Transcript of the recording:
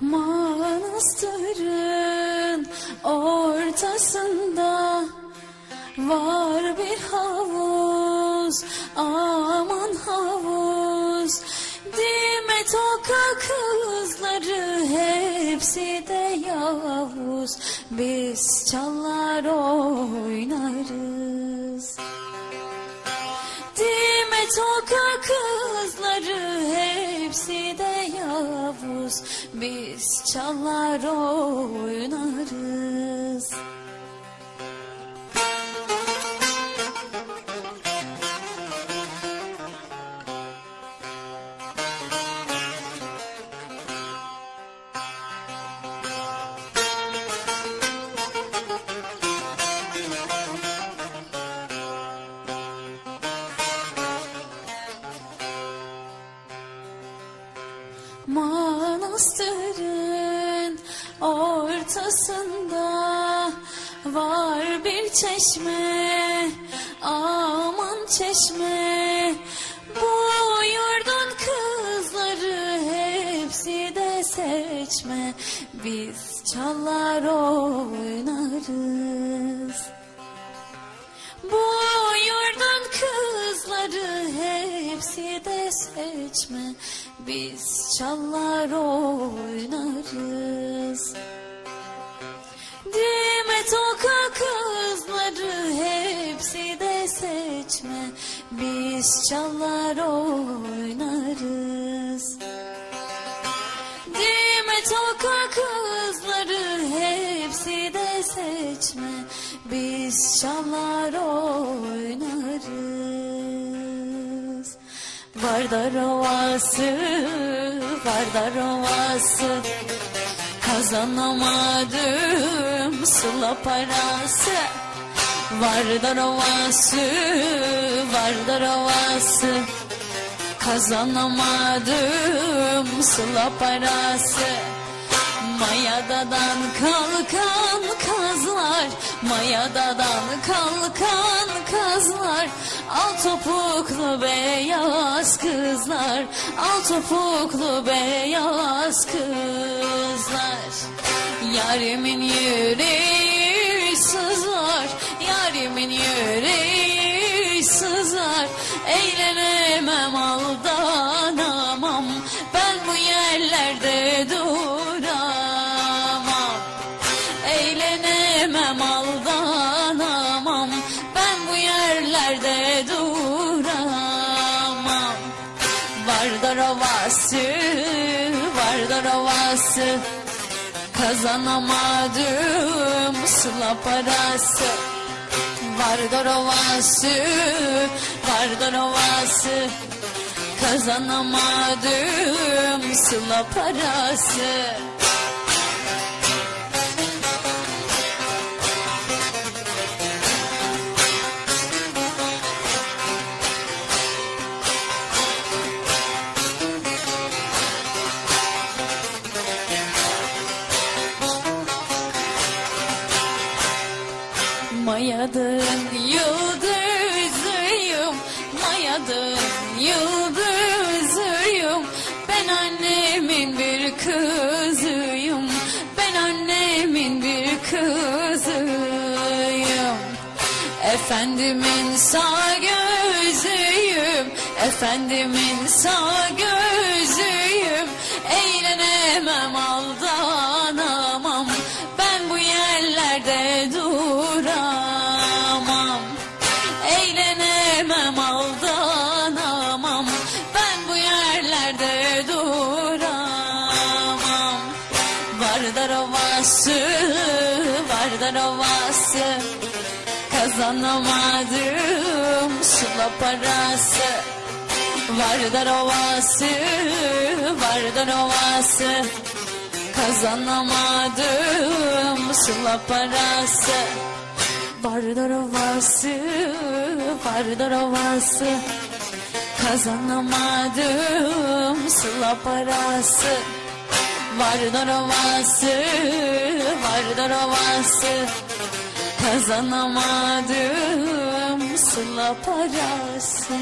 Manastırın ortasında var bir havuz aman havuz. Dimet oka kızları hepsi de yavuz. Biz çalar oynarız. Dimet oka kızları hepsi de yavuz. Biz çalar oynarız Manastırın ortasında var bir çeşme aman çeşme. Bu yurdun kızları hepsi de seçme. Biz çalar oynarız. Bu yurdun kızları hepsi de seçme Biz çalar oynarız. Dimet Oka kızları? Hepsi de seçme. Biz çalar oynarız. Dimet Oka kızları? Hepsi de seçme. Biz çalar oynarız Vardar Ovası, Vardar Ovası Kazanamadım sıla parası. Vardar Ovası, Vardar Ovası Kazanamadım sıla parası. Mayadadan kalkan kazlar Mayadadan kalkan kazlar Al topuklu beyaz kızlar Al topuklu beyaz kızlar. Yarimin yüreği sızlar Yarimin yüreği sızlar Eğlenemem aldanamam. Ben bu yerlerde duramam yerlerde duramam. Vardar ovası, vardar ovası Kazanamadım sıla parası. Vardar ovası, vardar ovası Kazanamadım sıla parası Mayadın yıldızıyım. Mayadın yıldızıyım. Ben annemin bir kızıyım. Ben annemin bir kızıyım. Efendimin sağ gözüyüm. Efendimin sağ gözüyüm vardar ovası Kazanamadım sıla parası. Vardar ovası, vardar ovası Kazanamadım sıla parası. Vardar ovası, vardar ovası Kazanamadım sıla parası. Vardar ovası, vardar ovası Kazanamadım sıla parası